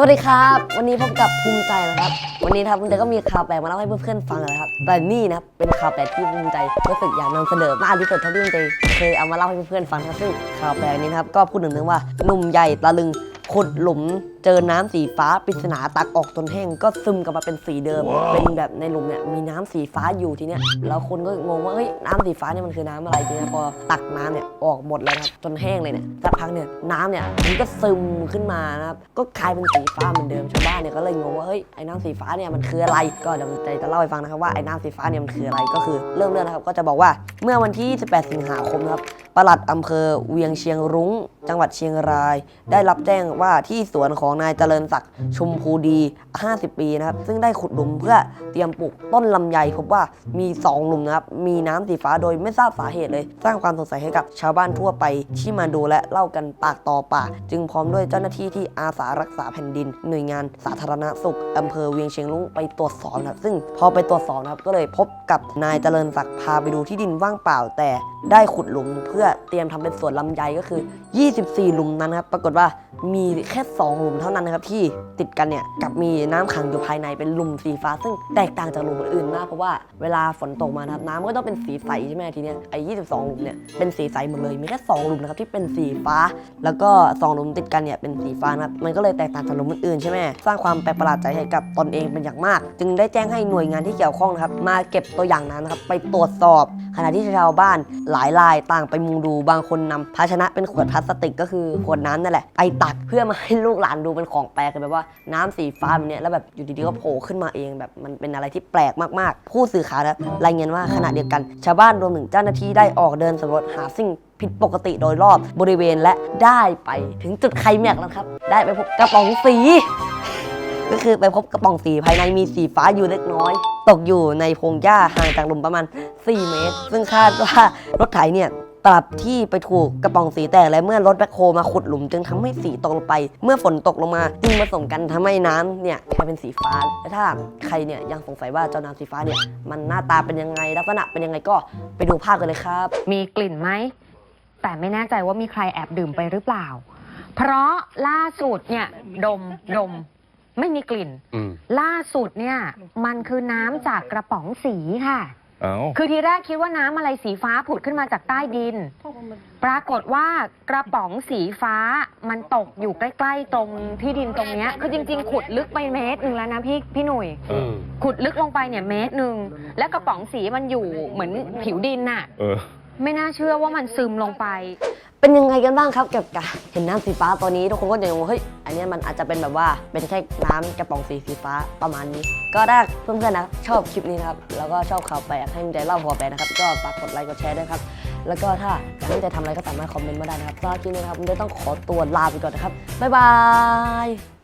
สวัสดีครับ วันนี้พบกับภูมิใจนะครับ วันนี้ครับภูมิใจก็มีข่าวแปลกมาเล่าให้เพื่อนๆฟังนะครับ แต่นี่นะเป็นข่าวแปลกที่ภูมิใจรู้สึกอยากนำเสนอมากที่สุดเท่าที่ภูมิใจเคยเอามาเล่าให้เพื่อนๆฟังนะครับซึ่งข่าวแปลกนี้นะครับก็พูดถึงเรื่องว่าหนุ่มใหญ่ตะลึง ขุดหลุมเจอน้ำสีฟ้าปริศนาตักออกจนแห้งก็ซึมกลับมาเป็นสีเดิม เป็นแบบในหลุมเนี่ยมีน้ำสีฟ้าอยู่ทีเนี้ยแล้วคนก็งงว่าเฮ้ยน้ำสีฟ้าเนี่ยมันคือน้ำอะไรทีเนี้ยพอตักน้ำเนี่ยออกหมดเลยนะครับจนแห้งเลยเนี่ยสักพักเนี่ยน้ำเนี่ยมันก็ซึมขึ้นมานะครับก็กลายเป็นสีฟ้าเหมือนเดิมชาวบ้านเนี่ยก็เลยงงว่าเฮ้ยไอ้น้ำสีฟ้าเนี่ยมันคืออะไรก็เดี๋ยวใจจะเล่าให้ฟังนะครับว่าไอ้น้ำสีฟ้าเนี่ยมันคืออะไรก็คือเริ่มเรื่องนะครับก็จะบอกว่าเมื่อวันที่ 18 สิงหาคมนะครับ ปลัดอำเภอเวียงเชียงรุ้ง จังหวัดเชียงราย ได้รับแจ้งว่าที่สวนของนายเจริญศักดิ์ชมพูดี 50 ปีนะครับ ซึ่งได้ขุดหลุมเพื่อเตรียมปลูกต้นลำไยพบว่ามี 2 หลุมนะครับ มีน้ำสีฟ้าโดยไม่ทราบสาเหตุเลย สร้างความสงสัยให้กับชาวบ้านทั่วไปที่มาดูและเล่ากันปากต่อปาก จึงพร้อมด้วยเจ้าหน้าที่ที่อาสารักษาแผ่นดิน หน่วยงานสาธารณสุขอำเภอเวียงเชียงรุ้งไปตรวจสอบนะครับซึ่งพอไปตรวจสอบนะครับก็เลยพบกับนายเจริญศักดิ์พาไปดูที่ดินว่างเปล่า แต่ได้ขุดหลุมเพื่อเตรียมทำเป็นสวนลำไยก็คือ 24 หลุมนั้นครับ ปรากฏว่ามีแค่ 2 หลุมเท่านั้นนะครับที่ติดกันเนี่ยกับมีน้ำขังอยู่ภายในเป็นหลุมสีฟ้า ซึ่งแตกต่างจากหลุมอื่นมากเพราะว่าเวลาฝนตกมานะครับน้ำก็ต้องเป็นสีใสใช่ไหมทีเนี้ยไอ้22 หลุมเนี่ยเป็นสีใสหมดเลยมีแค่2หลุมนะครับที่เป็นสีฟ้า แล้วก็ 2 หลุมติดกันเนี่ยเป็นสีฟ้านะครับมันก็เลยแตกต่างจากหลุมอื่นใช่ไหมสร้างความแปลกประหลาดใจให้กับตนเองเป็นอย่างมาก จึงได้แจ้งให้หน่วยงานที่เกี่ยวข้องนะครับมาเก็บตัวอย่างน้ำนะครับไปตรวจสอบ ขณะที่ชาวบ้านหลายรายต่างไปมุงดูบางคนนำภาชนะเป็นขวดพลาสติกก็คือขวดน้ำนั่นแหละไปตักเพื่อมาให้ลูกหลานดูเป็นของแปลกแบบว่าน้ำสีฟ้าแบบเนี้ยแล้วแบบอยู่ดีๆก็โผล่ขึ้นมาเองแบบมันเป็นอะไรที่แปลกมากๆ ผู้สื่อข่าวนะรายงานว่าขณะเดียวกัน ชาวบ้านรวมถึงเจ้าหน้าที่ได้ออกเดินสำรวจหาสิ่งผิดปกติโดยรอบบริเวณและได้ไปถึงจุดไคลแม็กแล้วครับ ได้ไปพบกระป๋องสีก็คือไปพบกระป๋องสีภายในมีสีฟ้าอยู่เล็กน้อย ตกอยู่ในพงหญ้าห่างจากหลุมประมาณ 4 เมตร ซึ่งคาดว่ารถไถเนี่ย ปรับที่ไปถูกกระป๋องสีแตกและเมื่อรถแบคโฮมาขุดหลุม จึงทำให้สีตกลงไป เมื่อฝนตกลงมาจึงผสมกันทำให้น้ำเนี่ยกลายเป็นสีฟ้าและถ้าใครเนี่ยยังสงสัยว่าเจ้าน้ำสีฟ้าเนี่ยมันหน้าตาเป็นยังไงลักษณะเป็นยังไงก็ไปดูภาพกันเลยครับ มีกลิ่นไหมแต่ไม่แน่ใจว่ามีใครแอบดื่มไปหรือเปล่า เพราะล่าสุดเนี่ยดมดมไม่มีกลิ่นอืมล่าสุดเนี่ยมันคือน้ำจากกระป๋องสีค่ะ เอ้าคือทีแรกคิดว่าน้ำอะไรสีฟ้าผุดขึ้นมาจากใต้ดิน ปรากฏว่ากระป๋องสีฟ้ามันตกอยู่ใกล้ ๆ ตรงที่ดินตรงเนี้ยคือจริง ๆ ขุดลึกไปเมตรหนึ่งแล้วนะพี่พี่หนุ่ย เออขุดลึกลงไปเนี่ยเมตรหนึ่ง แล้วกระป๋องสีมันอยู่เหมือนผิวดินน่ะ เออ ไม่น่าเชื่อว่ามันซึมลงไป เป็นยังไงกันบ้างครับเกี่ยวกับเห็นน้ำสีฟ้าตัวนี้ทุกคนก็จะงงว่าเฮ้ยอันนี้มันอาจจะเป็นแบบว่าเป็นแค่น้ำกระป๋องสีสีฟ้าประมาณนี้ ก็ถ้าเพื่อนๆนะชอบคลิปนี้นะครับแล้วก็ชอบข่าวแปลกให้ใจเล่าหัวแปลกนะครับก็ฝากกดไลค์กดแชร์ด้วยครับแล้วก็ถ้าอยากให้ใจทำอะไรก็สามารถคอมเมนต์มาได้นะครับสำหรับคลิปนี้นะครับผมจะต้องขอตัวลาไปก่อนนะครับบ๊ายบาย